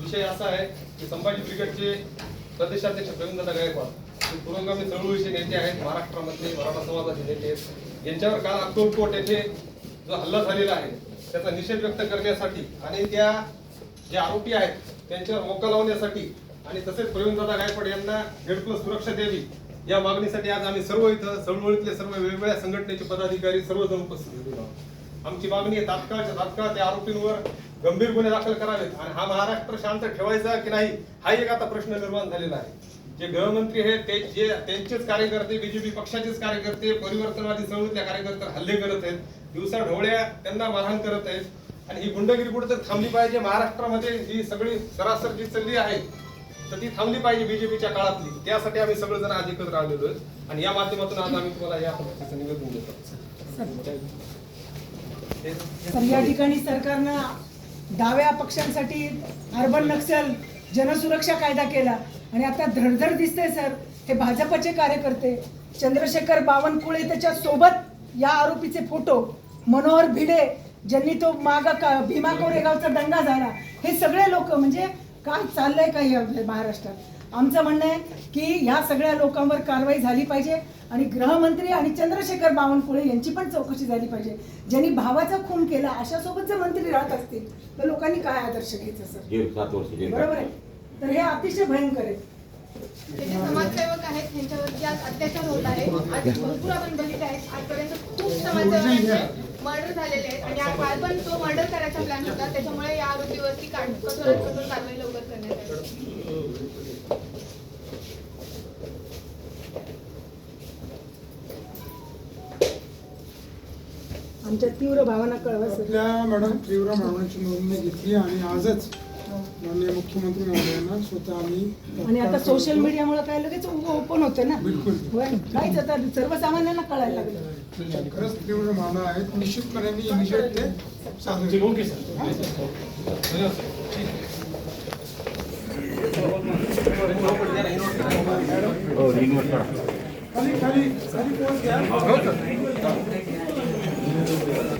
विषय असा आहे की संभाजी ब्रिगेडचे प्रदेशाध्यक्ष प्रवीणदादा गायकवाड हे पुरोगामी चळवळीचे नेते आहेत महाराष्ट्रामध्ये मराठा समाजाचे नेते आहेत. यांच्यावर काल अक्कलकोट येथे जो हल्ला झालेला आहे त्याचा निषेध व्यक्त करण्यासाठी आणि त्या जे आरोपी आहेत त्यांच्यावर मोका लावण्यासाठी आणि तसेच प्रवीणदादा गायकवाड यांना हेडप्लस सुरक्षा द्यावी या मागणीसाठी आज आम्ही सर्व इथं चळवळीतले सर्व वेगवेगळ्या संघटनेचे पदाधिकारी सर्वजण उपस्थित होतो. आहोत आमची मागणी आहे तात्काळच्या तात्काळ त्या आरोपींवर गंभीर गुन्हे दाखल करावेत आणि हा महाराष्ट्र शांत ठेवायचा की नाही हा एक आता प्रश्न निर्माण झालेला आहे. जे गृहमंत्री आहेत ते जे त्यांचेच कार्यकर्ते बीजेपी पक्षाचेच कार्यकर्ते परिवर्तनवादी चळवळीतल्या कार्यकर्ते हल्ले करत आहेत दिवसा ढोळ्या त्यांना मारहाण करत आहेत आणि ही गुंडगिरी कुठं थांबली पाहिजे महाराष्ट्रामध्ये ही सगळी सरासर जी चालली आहे तर ती थांबली पाहिजे बीजेपीच्या काळातली. त्यासाठी आम्ही सगळेजण आज एकत्र आलेलो आणि या माध्यमातून आज आम्ही तुम्हाला या निवेदन देतो. तर या ठिकाणी सरकारनं डाव्या पक्षांसाठी अर्बन नक्षल जनसुरक्षा कायदा केला. आणि आता धडधड दिसते सर. हे भाजपचे कार्यकर्ते चंद्रशेखर बावनकुळे त्याच्या सोबत या आरोपीचे फोटो मनोहर भिडे ज्यांनी तो माग भीमा कोरेगावचा दंगा झाला. हे सगळे लोक म्हणजे काय चाललंय काही या महाराष्ट्रात? आमचं म्हणणं आहे की ह्या सगळ्या लोकांवर कारवाई झाली पाहिजे आणि गृहमंत्री आणि चंद्रशेखर बावनकुळे यांची पण चौकशी झाली पाहिजे. ज्यांनी भावाचा खून केला अशा सोबत जर मंत्री राहत असतील तर लोकांनी काय आदर्श घ्यायचा सर? बरोबर आहे. तर हे अतिशय भयंकर आहे. ते जे समाजसेवक आहेत त्यांच्यावरती आज अत्याचार होत आहे. आज भरपूर आपण बघित आहेत. आजपर्यंत खूप समाजसेवकांचे मर्डर झालेले आहेत. आणि आज काल पण तो मर्डर करायचा प्लॅन होता. त्याच्यामुळे या आरोपीवरती काढ- कठोरात कठोर कारवाई आमच्या तीव्र भावना कळवा सर. आपल्या मॅडम तीव्र मागणीची नोंदणी घेतली आणि आजच माननीय मुख्यमंत्री महोदयांना स्वतः आम्ही आणि आता सोशल मीडियामुळे काय लगेच ओपन होते ना? बिलकुल. होय. काहीच आता सर्वसामान्यांना कळायला लागलं. खरंच तीव्र भावना आहेत. निश्चितपणे मी इमिजिएट ते सादर करेन. हो? रिन्यूअल करा खाली खाली खाली पोहोच घ्या. But